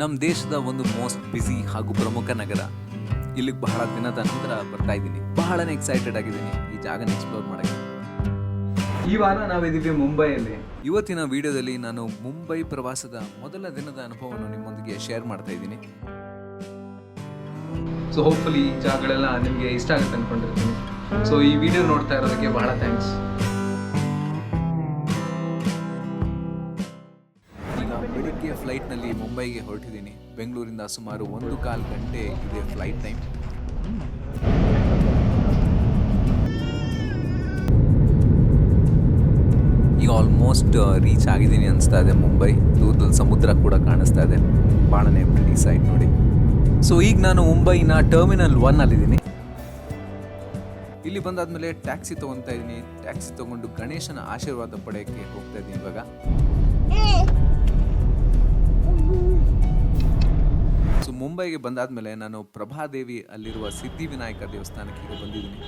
ನಮ್ಮ ದೇಶದ ಒಂದು ಮೋಸ್ಟ್ ಬ್ಯುಸಿ ಹಾಗೂ ಪ್ರಮುಖ ನಗರ. ಇಲ್ಲಿಗೆ ಬಹಳ ದಿನದ ನಂತರ ಬರ್ತಾ ಇದ್ದೀನಿ. ಬಹಳನೇ ಎಕ್ಸೈಟೆಡ್ ಆಗಿದ್ದೀನಿ ಈ ಜಾಗನ ಎಕ್ಸ್ಪ್ಲೋರ್ ಮಾಡಕ್ಕೆ. ಈ ವಾರ ನಾವಿದ್ದೀವಿ ಮುಂಬೈಯಲ್ಲಿ. ಇವತ್ತಿನ ವಿಡಿಯೋದಲ್ಲಿ ನಾನು ಮುಂಬೈ ಪ್ರವಾಸದ ಮೊದಲ ದಿನದ ಅನುಭವವನ್ನು ನಿಮ್ಮೊಂದಿಗೆ ಶೇರ್ ಮಾಡ್ತಾ ಇದ್ದೀನಿ. ಸೊ ಹೋಪ್ಫುಲಿ ಈ ಜಾಗಗಳೆಲ್ಲ ನಿಮಗೆ ಇಷ್ಟ ಆಗುತ್ತೆ ಅಂದ್ಕೊಂಡಿರ್ತೀನಿ ಸೊ ಈ ವಿಡಿಯೋ ನೋಡ್ತಾ ಇರೋದಕ್ಕೆ ಬಹಳ ಥ್ಯಾಂಕ್ಸ್ ಮುಂಬೈಗೆ ಹೊರಟಿದ್ದೀನಿ. ಬೆಂಗಳೂರಿಂದ ಸುಮಾರು ಒಂದು ಕಾಲು ಗಂಟೆ ಇದೆ ಫ್ಲೈಟ್ ಟೈಮ್ ಈಗ ಆಲ್ಮೋಸ್ಟ್ ರೀಚ್ ಆಗಿದ್ದೀನಿ ಅನಿಸ್ತಾ ಇದೆ ಮುಂಬೈ. ದೂರದಲ್ಲಿ ಸಮುದ್ರ ಕೂಡ ಕಾಣಿಸ್ತಾ ಇದೆ. ಭಾಳನೇ ಪ್ರಿಟಿ ಸೈಟ್ ನೋಡಿ. ಸೊ ಈಗ ನಾನು ಮುಂಬೈನ ಟರ್ಮಿನಲ್ ಒನ್ ಅಲ್ಲಿದ್ದೀನಿ. ಇಲ್ಲಿ ಬಂದಾದ್ಮೇಲೆ ಟ್ಯಾಕ್ಸಿ ತಗೊತಾ ಇದ್ದೀನಿ. ಟ್ಯಾಕ್ಸಿ ತಗೊಂಡು ಗಣೇಶನ ಆಶೀರ್ವಾದ ಪಡೆಯೋಕ್ಕೆ ಹೋಗ್ತಾ ಇದ್ದೀನಿ ಇವಾಗ. ಮುಂಬೈಗೆ ಬಂದಾದ್ಮೇಲೆ ನಾನು ಪ್ರಭಾದೇವಿ ಅಲ್ಲಿರುವ ಸಿದ್ಧಿವಿನಾಯಕ ದೇವಸ್ಥಾನಕ್ಕೆ ಈಗ ಬಂದಿದ್ದೀನಿ.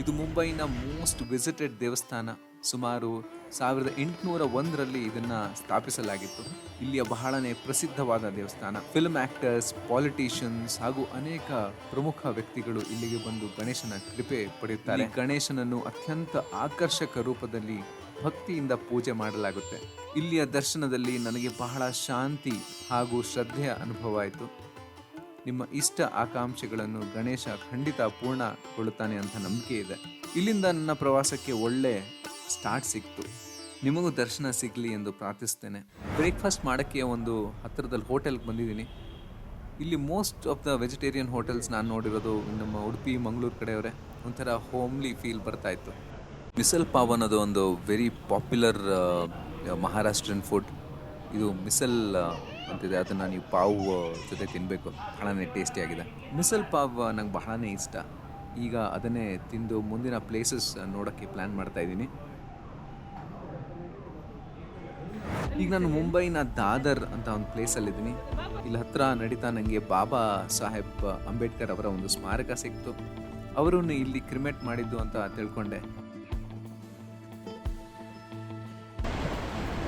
ಇದು ಮುಂಬೈನ ಮೋಸ್ಟ್ ವಿಸಿಟೆಡ್ ದೇವಸ್ಥಾನ. ಸುಮಾರು ಸಾವಿರದ ಎಂಟುನೂರ ಒಂದರಲ್ಲಿ ಇದನ್ನು ಸ್ಥಾಪಿಸಲಾಗಿತ್ತು. ಇಲ್ಲಿಯ ಬಹಳನೇ ಪ್ರಸಿದ್ಧವಾದ ದೇವಸ್ಥಾನ. ಫಿಲ್ಮ್ ಆಕ್ಟರ್ಸ್ ಪಾಲಿಟಿಷಿಯನ್ಸ್ ಹಾಗೂ ಅನೇಕ ಪ್ರಮುಖ ವ್ಯಕ್ತಿಗಳು ಇಲ್ಲಿಗೆ ಬಂದು ಗಣೇಶನ ಕೃಪೆ ಪಡೆಯುತ್ತಾರೆ. ಗಣೇಶನನ್ನು ಅತ್ಯಂತ ಆಕರ್ಷಕ ರೂಪದಲ್ಲಿ ಭಕ್ತಿಯಿಂದ ಪೂಜೆ ಮಾಡಲಾಗುತ್ತೆ. ಇಲ್ಲಿಯ ದರ್ಶನದಲ್ಲಿ ನನಗೆ ಬಹಳ ಶಾಂತಿ ಹಾಗೂ ಶ್ರದ್ಧೆಯ ಅನುಭವ ಆಯಿತು. ನಿಮ್ಮ ಇಷ್ಟ ಆಕಾಂಕ್ಷೆಗಳನ್ನು ಗಣೇಶ ಖಂಡಿತ ಪೂರ್ಣಗೊಳ್ಳುತ್ತಾನೆ ಅಂತ ನಂಬಿಕೆ ಇದೆ. ಇಲ್ಲಿಂದ ನನ್ನ ಪ್ರವಾಸಕ್ಕೆ ಒಳ್ಳೆ ಸ್ಟಾರ್ಟ್ ಸಿಕ್ತು. ನಿಮಗೂ ದರ್ಶನ ಸಿಗಲಿ ಎಂದು ಪ್ರಾರ್ಥಿಸ್ತೇನೆ ಬ್ರೇಕ್ಫಾಸ್ಟ್ ಮಾಡೋಕ್ಕೆ ಒಂದು ಹತ್ತಿರದಲ್ಲಿ ಹೋಟೆಲ್ಗೆ ಬಂದಿದ್ದೀನಿ. ಇಲ್ಲಿ most of the vegetarian hotels ನಾನು ನೋಡಿರೋದು ನಮ್ಮ ಉಡುಪಿ, ಮಂಗಳೂರು ಕಡೆಯವರೇ. ಒಂಥರ ಹೋಮ್ಲಿ ಫೀಲ್ ಬರ್ತಾ ಇತ್ತು. ಮಿಸಲ್ ಪಾವ್ ಅನ್ನೋದು ಒಂದು ವೆರಿ ಪಾಪ್ಯುಲರ್ ಮಹಾರಾಷ್ಟ್ರನ್ ಫುಡ್ ಇದು ಮಿಸಲ್ ಅಂತಿದೆ. ಅದನ್ನು ನೀವು ಪಾವ್ ಜೊತೆ ತಿನ್ನಬೇಕು ಬಹಳನೇ ಟೇಸ್ಟಿಯಾಗಿದೆ ಮಿಸಲ್ ಪಾವ್ ನಂಗೆ ಬಹಳನೇ ಇಷ್ಟ. ಈಗ ಅದನ್ನೇ ತಿಂದು ಮುಂದಿನ ಪ್ಲೇಸಸ್ ನೋಡೋಕ್ಕೆ ಪ್ಲ್ಯಾನ್ ಮಾಡ್ತಾ ಇದ್ದೀನಿ. ಈಗ ನಾನು ಮುಂಬೈನ ದಾದರ್ ಅಂತ ಒಂದು ಪ್ಲೇಸಲ್ಲಿದ್ದೀನಿ ಇಲ್ಲಿ ಹತ್ರ ನಡೀತಾ ನನಗೆ ಬಾಬಾ ಸಾಹೇಬ್ ಅಂಬೇಡ್ಕರ್ ಅವರ ಒಂದು ಸ್ಮಾರಕ ಸಿಕ್ತು. ಅವರನ್ನು ಇಲ್ಲಿ ಕ್ರಿಮೇಟ್ ಮಾಡಿದ್ದು ಅಂತ ತಿಳ್ಕೊಂಡೆ.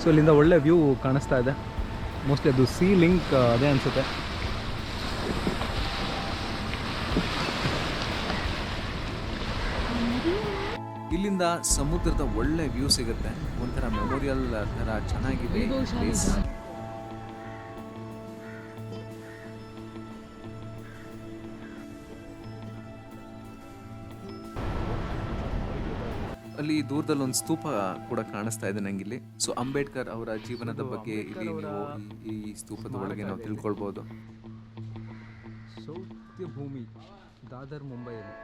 ಸೊ ಇಲ್ಲಿಂದ ಒಳ್ಳೆ ವ್ಯೂ ಕಾಣಿಸ್ತಾ ಇದೆ. ಮೋಸ್ಟ್ಲಿ ಅದು ಸಿ ಲಿಂಕ್ ಅದೇ ಅನಿಸುತ್ತೆ. ಇಲ್ಲಿಂದ ಸಮುದ್ರದ ಒಳ್ಳೆ ವ್ಯೂ ಸಿಗುತ್ತೆ. ಒಂಥರ ಮೆಮೋರಿಯಲ್ ತರ ಚೆನ್ನಾಗಿದೆ. ಪ್ಲೇಸ್ ಅಲ್ಲಿ ದೂರದಲ್ಲಿ ಒಂದು ಸ್ತೂಪ ಕೂಡ ಕಾಣಿಸ್ತಾ ಇದೆ ನಂಗಿಲ್ಲಿ. ಸೊ ಅಂಬೇಡ್ಕರ್ ಅವರ ಜೀವನದ ಬಗ್ಗೆ ಇಲ್ಲಿ ನೀವು ಈ ಸ್ತೂಪದ ಒಳಗೆ ನಾವು ತಿಳ್ಕೊಳ್ಬೋದು. ಭೂಮಿ ದಾದರ್ ಮುಂಬೈಯಲ್ಲಿ.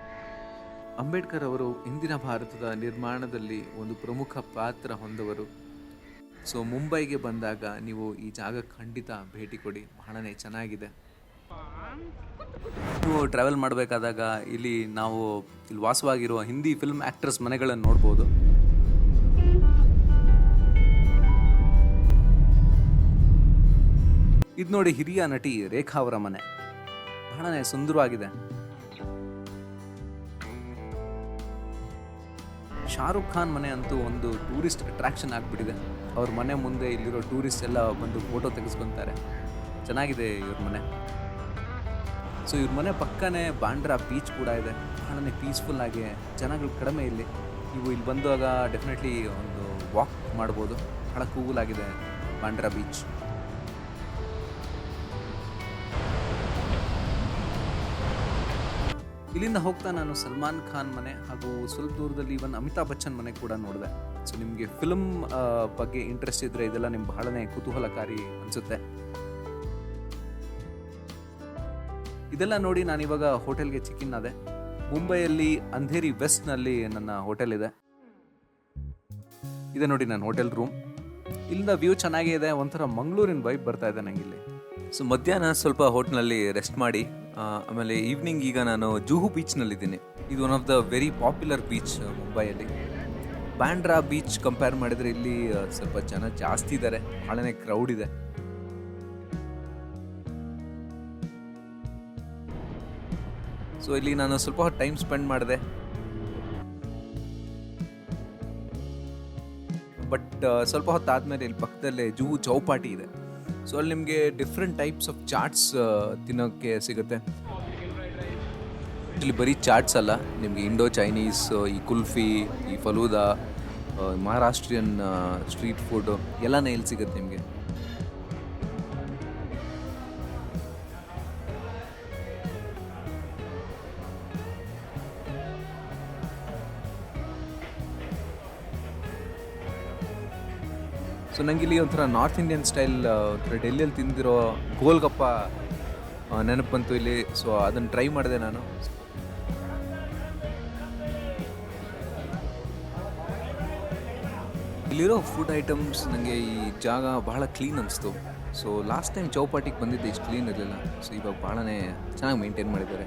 ಅಂಬೇಡ್ಕರ್ ಅವರು ಇಂದಿನ ಭಾರತದ ನಿರ್ಮಾಣದಲ್ಲಿ ಒಂದು ಪ್ರಮುಖ ಪಾತ್ರ ಹೊಂದವರು. ಸೊ ಮುಂಬೈಗೆ ಬಂದಾಗ ನೀವು ಈ ಜಾಗ ಖಂಡಿತ ಭೇಟಿ ಕೊಡಿ. ಬಹಳನೇ ಚೆನ್ನಾಗಿದೆ. ನೀವು ಟ್ರಾವೆಲ್ ಮಾಡಬೇಕಾದಾಗ ಇಲ್ಲಿ ನಾವು ಇಲ್ಲಿ ವಾಸವಾಗಿರುವ ಹಿಂದಿ ಫಿಲ್ಮ್ ಆಕ್ಟ್ರೆಸ್ ಮನೆಗಳನ್ನು ನೋಡ್ಬೋದು. ಇದು ನೋಡಿ ಹಿರಿಯ ನಟಿ ರೇಖಾ ಅವರ ಮನೆ. ಬಹಳನೇ ಸುಂದರವಾಗಿದೆ. ಶಾರುಖ್ ಖಾನ್ ಮನೆ ಅಂತೂ ಒಂದು ಟೂರಿಸ್ಟ್ ಅಟ್ರಾಕ್ಷನ್ ಆಗಿಬಿಟ್ಟಿದೆ. ಅವ್ರ ಮನೆ ಮುಂದೆ ಇಲ್ಲಿರೋ ಟೂರಿಸ್ಟ್ ಎಲ್ಲ ಬಂದು ಫೋಟೋ ತೆಗೆಸ್ಕೊತಾರೆ. ಚೆನ್ನಾಗಿದೆ ಇವ್ರ ಮನೆ. ಸೊ ಇವ್ರ ಮನೆ ಪಕ್ಕನೇ ಬಾಂಡ್ರಾ ಬೀಚ್ ಕೂಡ ಇದೆ. ಬಹಳನೇ ಪೀಸ್ಫುಲ್ ಆಗಿ, ಜನಗಳು ಕಡಿಮೆ ಇಲ್ಲಿ. ನೀವು ಇಲ್ಲಿ ಬಂದಾಗ ಡೆಫಿನೆಟ್ಲಿ ಒಂದು ವಾಕ್ ಮಾಡ್ಬೋದು. ಬಹಳ ಆಗಿದೆ ಬಾಂಡ್ರಾ ಬೀಚ್ ಇಲ್ಲಿಂದ ಹೋಗ್ತಾ ನಾನು ಸಲ್ಮಾನ್ ಖಾನ್ ಮನೆ ಹಾಗೂ ಸ್ವಲ್ಪ ದೂರದಲ್ಲಿ ಇವನ್ ಅಮಿತಾಬ್ ಬಚ್ಚನ್ ಮನೆ ಕೂಡ ನೋಡಿದೆ. ಸೊ ನಿಮಗೆ ಫಿಲ್ಮ್ ಬಗ್ಗೆ ಇಂಟ್ರೆಸ್ಟ್ ಇದ್ರೆ ಇದೆಲ್ಲ ನಿಮ್ಗೆ ಬಹಳನೇ ಕುತೂಹಲಕಾರಿ ಅನಿಸುತ್ತೆ. ಇದೆಲ್ಲ ನೋಡಿ ನಾನು ಇವಾಗ ಹೋಟೆಲ್ಗೆ ಚಿಕ್ಕಿನ್ ಅದೇ ಮುಂಬೈಯಲ್ಲಿ ಅಂಧೇರಿ ವೆಸ್ಟ್ನಲ್ಲಿ ನನ್ನ ಹೋಟೆಲ್ ಇದೆ. ಇದೆ ನೋಡಿ ನನ್ನ ಹೋಟೆಲ್ ರೂಮ್. ಇಲ್ಲಿಂದ ವ್ಯೂ ಚೆನ್ನಾಗೇ ಇದೆ, ಒಂಥರ ಮಂಗಳೂರಿನ ವೈಬ್ ಬರ್ತಾ ಇದೆ ನಂಗಿಲ್ಲಿ ಸೊ ಮಧ್ಯಾಹ್ನ ಸ್ವಲ್ಪ ಹೋಟ್ಲಲ್ಲಿ ರೆಸ್ಟ್ ಮಾಡಿ ಆಮೇಲೆ ಈವ್ನಿಂಗ್ ಈಗ ನಾನು ಜೂಹು ಬೀಚ್ನಲ್ಲಿದ್ದೀನಿ. ಇದು one of the very popular beach ಮುಂಬೈಯಲ್ಲಿ. ಬ್ಯಾಂಡ್ರಾ ಬೀಚ್ ಕಂಪೇರ್ ಮಾಡಿದರೆ ಇಲ್ಲಿ ಸ್ವಲ್ಪ ಜನ ಜಾಸ್ತಿ ಇದ್ದಾರೆ ಭಾಳನೇ ಕ್ರೌಡ್ ಇದೆ. ಸೊ ಇಲ್ಲಿ ನಾನು ಸ್ವಲ್ಪ ಹೊತ್ತು ಟೈಮ್ ಸ್ಪೆಂಡ್ ಮಾಡಿದೆ. ಬಟ್ ಸ್ವಲ್ಪ ಹೊತ್ತಾದ್ಮೇಲೆ ಇಲ್ಲಿ ಪಕ್ಕದಲ್ಲೇ ಜೂ ಚೌಪಾಟಿ ಇದೆ. ಸೊ ಅಲ್ಲಿ ನಿಮಗೆ ಡಿಫ್ರೆಂಟ್ ಟೈಪ್ಸ್ ಆಫ್ ಚಾಟ್ಸ್ ತಿನ್ನೋಕ್ಕೆ ಸಿಗುತ್ತೆ. ಇಲ್ಲಿ ಬರೀ ಚಾಟ್ಸ್ ಅಲ್ಲ ನಿಮಗೆ ಇಂಡೋ ಚೈನೀಸ್ ಈ ಕುಲ್ಫಿ ಈ ಫಲೂದಾ ಆ, ಮಹಾರಾಷ್ಟ್ರಿಯನ್ ಸ್ಟ್ರೀಟ್ ಫುಡ್ ಎಲ್ಲನೇ ಇಲ್ಲಿ ಸಿಗುತ್ತೆ ನಿಮಗೆ. ಸೊ ನಂಗೆ ಇಲ್ಲಿ ಒಂಥರ ನಾರ್ತ್ ಇಂಡಿಯನ್ ಸ್ಟೈಲ್ ಒಂಥರ ಡೆಲ್ಲಿಯಲ್ಲಿ ತಿಂದಿರೋ ಗೋಲ್ಗಪ್ಪ ನೆನಪು ಬಂತು ಇಲ್ಲಿ. ಸೊ ಅದನ್ನು ಟ್ರೈ ಮಾಡಿದೆ ನಾನು. ಇಲ್ಲಿರೋ ಫುಡ್ ಐಟಮ್ಸ್ ನನಗೆ ಈ ಜಾಗ ಬಹಳ ಕ್ಲೀನ್ ಅನಿಸ್ತು. ಸೊ ಲಾಸ್ಟ್ ಟೈಮ್ ಚೌಪಾಟಿಗೆ ಬಂದಿದ್ದೆ, ಇಷ್ಟು ಕ್ಲೀನ್ ಇರಲಿಲ್ಲ. ಸೊ ಇವಾಗ ಭಾಳನೇ ಚೆನ್ನಾಗಿ ಮೇಂಟೈನ್ ಮಾಡಿದ್ದಾರೆ.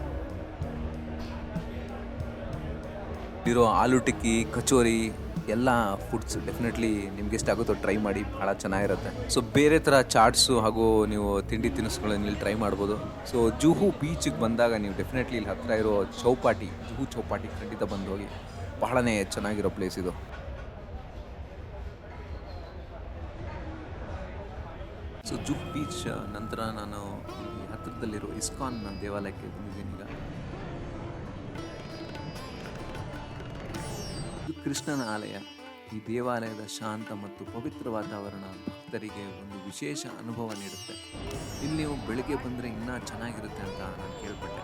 ಇಲ್ಲಿರೋ ಆಲೂ ಟಿಕ್ಕಿ ಕಚೋರಿ ಎಲ್ಲ ಫುಡ್ಸ್ ಡೆಫಿನೆಟ್ಲಿ ನಿಮ್ಗೆ ಎಷ್ಟಾಗುತ್ತೋ ಟ್ರೈ ಮಾಡಿ, ಭಾಳ ಚೆನ್ನಾಗಿರುತ್ತೆ. ಸೊ ಬೇರೆ ಥರ ಚಾಟ್ಸು ಹಾಗೂ ನೀವು ತಿಂಡಿ ತಿನಿಸುಗಳನ್ನ ಇಲ್ಲಿ ಟ್ರೈ ಮಾಡ್ಬೋದು. ಸೊ ಜುಹು ಬೀಚಿಗೆ ಬಂದಾಗ ನೀವು ಡೆಫಿನೆಟ್ಲಿ ಇಲ್ಲಿ ಹತ್ತಿರ ಇರೋ ಚೌಪಾಟಿ, ಜುಹು ಚೌಪಾಟಿ ಖಂಡಿತ ಬಂದು ಹೋಗಿ ಬಹಳನೇ ಚೆನ್ನಾಗಿರೋ ಪ್ಲೇಸ್ ಇದು. ಸೊ ಜುಹು ಬೀಚ್ ನಂತರ ನಾನು ಹತ್ತಿರದಲ್ಲಿರೋ ಇಸ್ಕಾನ್ ದೇವಾಲಯಕ್ಕೆ ಬಂದಿದ್ದೀನಿ ಈಗ. ಕೃಷ್ಣನ ಆಲಯ. ಈ ದೇವಾಲಯದ ಶಾಂತ ಮತ್ತು ಪವಿತ್ರ ವಾತಾವರಣ ಭಕ್ತರಿಗೆ ಒಂದು ವಿಶೇಷ ಅನುಭವ ನೀಡುತ್ತೆ. ಇಲ್ಲಿ ನೀವು ಬೆಳಿಗ್ಗೆ ಬಂದರೆ ಇನ್ನೂ ಚೆನ್ನಾಗಿರುತ್ತೆ ಅಂತ ನಾನು ಕೇಳ್ಪಟ್ಟೆ.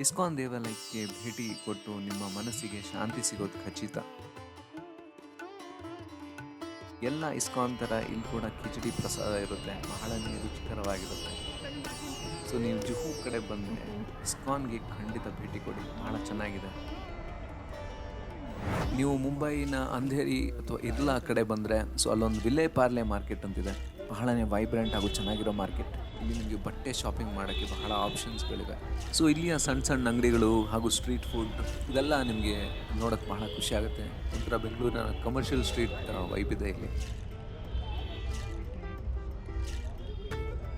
ಇಸ್ಕಾನ್ ದೇವಾಲಯಕ್ಕೆ ಭೇಟಿ ಕೊಟ್ಟು ನಿಮ್ಮ ಮನಸ್ಸಿಗೆ ಶಾಂತಿ ಸಿಗೋದು ಖಚಿತ. ಎಲ್ಲ ಇಸ್ಕಾನ್ ಥರ ಇಲ್ಲಿ ಕೂಡ ಕಿಚಡಿ ಪ್ರಸಾದ ಇರುತ್ತೆ. ಬಹಳ ರುಚಿಕರವಾಗಿರುತ್ತೆ ಸೊ ನೀವು ಜುಹು ಕಡೆ ಬಂದರೆ ಇಸ್ಕಾನ್ಗೆ ಖಂಡಿತ ಭೇಟಿ ಕೊಡಿ. ಭಾಳ ಚೆನ್ನಾಗಿದೆ. ನೀವು ಮುಂಬೈನ ಅಂಧೇರಿ ಅಥವಾ ಇರ್ಲಾ ಕಡೆ ಬಂದರೆ ಸೊ ಅಲ್ಲೊಂದು ವಿಲೆ ಪಾರ್ಲೆ ಮಾರ್ಕೆಟ್ ಅಂತಿದೆ. ಬಹಳನೇ ವೈಬ್ರೆಂಟ್ ಹಾಗೂ ಚೆನ್ನಾಗಿರೋ ಮಾರ್ಕೆಟ್. ಇಲ್ಲಿ ನಿಮಗೆ ಬಟ್ಟೆ ಶಾಪಿಂಗ್ ಮಾಡೋಕ್ಕೆ ಬಹಳ ಆಪ್ಷನ್ಸ್ಗಳಿವೆ ಸೊ ಇಲ್ಲಿಯ ಸಣ್ಣ ಸಣ್ಣ ಅಂಗಡಿಗಳು ಹಾಗೂ ಸ್ಟ್ರೀಟ್ ಫುಡ್ ಇದೆಲ್ಲ ನಿಮಗೆ ನೋಡೋಕ್ಕೆ ಬಹಳ ಖುಷಿ ಆಗುತ್ತೆ. ಒಂಥರ ಬೆಂಗಳೂರಿನ ಕಮರ್ಷಿಯಲ್ ಸ್ಟ್ರೀಟ್ ವೈಬ್ ಇದೆ ಇಲ್ಲಿ.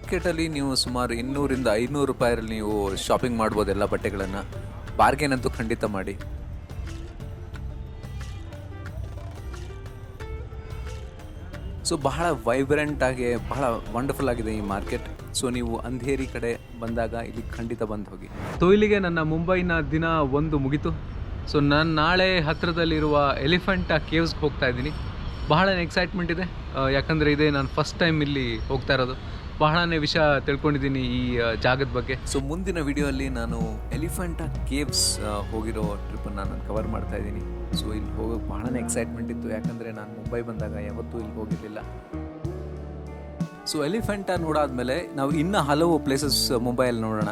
ಮಾರ್ಕೆಟಲ್ಲಿ ನೀವು ಸುಮಾರು ಇನ್ನೂರಿಂದ ಐನೂರು ರೂಪಾಯಲ್ಲಿ ನೀವು ಶಾಪಿಂಗ್ ಮಾಡ್ಬೋದು ಎಲ್ಲ ಬಟ್ಟೆಗಳನ್ನು. ಬಾರ್ಗೇನ್ ಅಂತೂ ಖಂಡಿತ ಮಾಡಿ. ಸೊ ಬಹಳ ವೈಬ್ರೆಂಟ್ ಆಗಿ, ಬಹಳ ವಂಡರ್ಫುಲ್ ಆಗಿದೆ ಈ ಮಾರ್ಕೆಟ್ ಸೊ ನೀವು ಅಂಧೇರಿ ಕಡೆ ಬಂದಾಗ ಇಲ್ಲಿ ಖಂಡಿತ ಬಂದು ಹೋಗಿ. ಸೊ ಇಲ್ಲಿಗೆ ನನ್ನ ಮುಂಬೈನ ದಿನ ಒಂದು ಮುಗಿತು. ಸೊ ನಾನು ನಾಳೆ ಹತ್ತಿರದಲ್ಲಿರುವ ಎಲಿಫೆಂಟ್ ಕೇವ್ಸ್ಗೆ ಹೋಗ್ತಾ ಇದ್ದೀನಿ. ಬಹಳನೇ ಎಕ್ಸೈಟ್ಮೆಂಟ್ ಇದೆ. ಯಾಕಂದರೆ ಇದೇ ನಾನು ಫಸ್ಟ್ ಟೈಮ್ ಇಲ್ಲಿ ಹೋಗ್ತಾ ಇರೋದು. ಬಹಳನೇ ವಿಷಯ ತಿಳ್ಕೊಂಡಿದ್ದೀನಿ ಈ ಜಾಗದ ಬಗ್ಗೆ. ಸೊ ಮುಂದಿನ ವಿಡಿಯೋಲ್ಲಿ ನಾನು ಎಲಿಫೆಂಟಾ ಕೇವ್ಸ್ ಹೋಗಿರೋ ಟ್ರಿಪ್ಪನ್ನು ನಾನು ಕವರ್ ಮಾಡ್ತಾ ಇದ್ದೀನಿ. ಸೊ ಇಲ್ಲಿ ಹೋಗೋಕ್ಕೆ ಬಹಳನೇ ಎಕ್ಸೈಟ್ಮೆಂಟ್ ಇತ್ತು. ಯಾಕಂದರೆ ನಾನು ಮುಂಬೈ ಬಂದಾಗ ಯಾವತ್ತೂ ಇಲ್ಲಿ ಹೋಗಿರಲಿಲ್ಲ. ಸೊ ಎಲಿಫೆಂಟಾ ನೋಡಾದ್ಮೇಲೆ ನಾವು ಇನ್ನೂ ಹಲವು ಪ್ಲೇಸಸ್ ಮುಂಬೈಯಲ್ಲಿ ನೋಡೋಣ.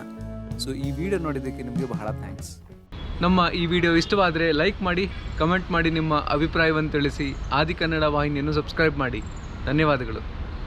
ಸೊ ಈ ವಿಡಿಯೋ ನೋಡಿದ್ದಕ್ಕೆ ನಿಮಗೆ ಬಹಳ ಥ್ಯಾಂಕ್ಸ್ ನಮ್ಮ ಈ ವಿಡಿಯೋ ಇಷ್ಟವಾದರೆ ಲೈಕ್ ಮಾಡಿ, ಕಮೆಂಟ್ ಮಾಡಿ ನಿಮ್ಮ ಅಭಿಪ್ರಾಯವನ್ನು ತಿಳಿಸಿ. ಆದಿ ಕನ್ನಡ ವಾಹಿನಿಯನ್ನು ಸಬ್ಸ್ಕ್ರೈಬ್ ಮಾಡಿ. ಧನ್ಯವಾದಗಳು.